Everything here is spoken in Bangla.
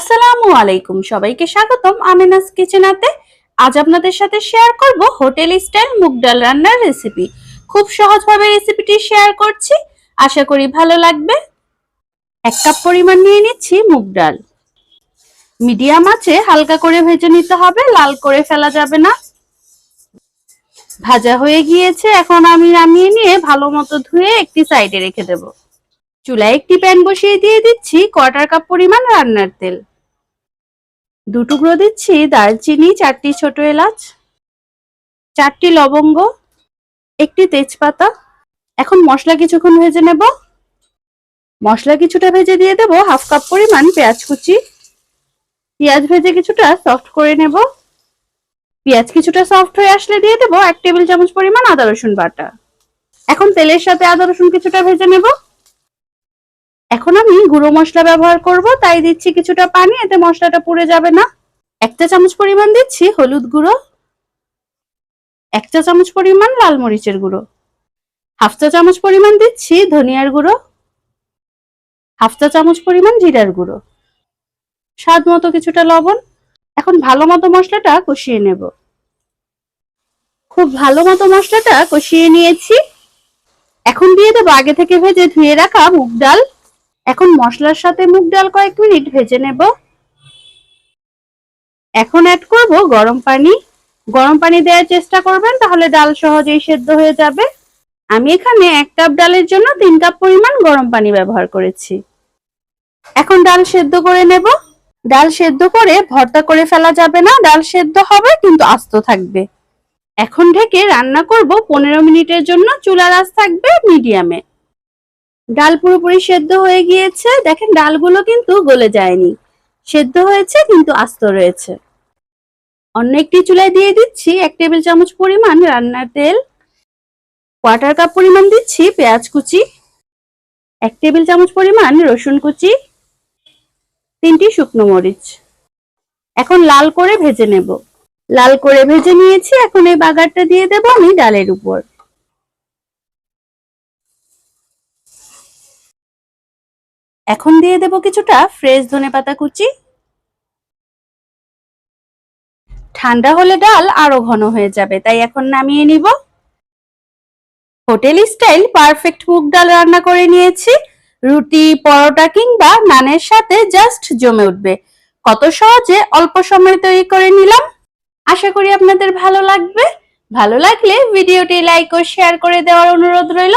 আসসালামু আলাইকুম। সবাইকে স্বাগতম আমিনাস কিচেনাতে আজ আপনাদের সাথে শেয়ার করব হোটেল স্টাইল মুগ ডাল রান্নার রেসিপি খুব সহজভাবে রেসিপিটি শেয়ার করছি। আশা করি ভালো লাগবে। এক কাপ পরিমাণ নিয়ে নিচ্ছি মুগ ডাল। মিডিয়াম আছে হালকা করে ভেজে নিতে হবে, লাল করে ফেলা যাবে না। ভাজা হয়ে গিয়েছে, এখন আমি নামিয়ে নিয়ে ভালো মতো ধুয়ে একটি সাইডে রেখে দেব। চুলায় একটি প্যান বসিয়ে দিয়ে দিচ্ছি কোয়ার্টার কাপ পরিমাণ রান্নার তেল। টুকরো দিচ্ছি, দারচিনি, চারটি ছোট এলাচ, চারটি লবঙ্গ, একটি তেজপাতা। এখন মশলা কিছুক্ষণ ভেজে নেব। মশলা কিছুটা ভেজে দিয়ে দেব, হাফ কাপ পরিমাণ পেঁয়াজ কুচি। পেঁয়াজ ভেজে কিছুটা সফট করে নেব। পেঁয়াজ কিছুটা সফট হয়ে আসলে দিয়ে দেবো এক টেবিল চামচ পরিমাণ আদা রসুন বাটা। এখন তেলের সাথে আদা রসুন কিছুটা ভেজে নেব। এখন আমি গুঁড়ো মশলা ব্যবহার করব, তাই দিচ্ছি কিছুটা পানি, এতে মশলাটা পুড়ে যাবে না। একটা চামচ পরিমাণ দিচ্ছি হলুদ গুঁড়ো, এক চা চামচ পরিমাণ লাল মরিচের গুঁড়ো, হাফ চা চামচ পরিমাণ দিচ্ছি ধনিয়ার গুঁড়ো, হাফ চা চামচ পরিমাণ জিরার গুঁড়ো। স্বাদ মতো কিছুটা লবণ। এখন ভালো মতো মশলাটা কষিয়ে নেব। খুব ভালো মতো মশলাটা কষিয়ে নিয়েছি। এখন দিয়ে দেবো আগে থেকে ভেজে ধুয়ে রাখা মুগ ডাল। এখন মশলার সাথে মুগ ডাল কয়েক মিনিট ভেজে নেব। এখন অ্যাড করব গরম পানি। গরম পানি দেওয়ার চেষ্টা করবেন, তাহলে ডাল সহজেই সেদ্ধ হয়ে যাবে। আমি এখানে এক কাপ ডালের জন্য তিন কাপ পরিমাণ গরম পানি ব্যবহার করেছি। এখন ডাল সেদ্ধ করে নেব। ডাল সেদ্ধ করে ভর্তা করে ফেলা যাবে না, ডাল সেদ্ধ হবে কিন্তু আস্ত থাকবে। এখন ঢেকে রান্না করব পনেরো মিনিটের জন্য, চুলার আঁচ থাকবে মিডিয়ামে। ডাল পুরোপুরি সেদ্ধ হয়ে গিয়েছে। দেখেন, ডালগুলো কিন্তু গলে যায়নি। সেদ্ধ হয়েছে, কিন্তু আস্ত রয়েছে। অন্য একটি চুলায় দিয়ে দিচ্ছি এক টেবিল চামচ পরিমাণ রান্নার তেল। কোয়ার্টার কাপ পরিমাণ দিচ্ছি পেঁয়াজ কুচি। এক টেবিল চামচ পরিমাণ রসুন কুচি। তিনটি শুকনো মরিচ। এখন লাল করে ভেজে নেব। লাল করে ভেজে নিয়েছি। এখন এই বাগারটা দিয়ে দেব আমি ডালের উপর। এখন দিয়ে দেব কিছুটা ফ্রেশ ধনেপাতা কুচি। ঠান্ডা হলে ডাল আরও ঘন হয়ে যাবে, তাই এখন নামিয়ে নিব। হোটেল স্টাইল পারফেক্ট মুগ ডাল রান্না করে নিয়েছি। রুটি, পরোটা কিংবা নানের সাথে জাস্ট জমে উঠবে। কত সহজে অল্প সময় তৈরি করে নিলাম। আশা করি আপনাদের ভালো লাগবে। ভালো লাগলে ভিডিওটি লাইক ও শেয়ার করে দেওয়ার অনুরোধ রইল।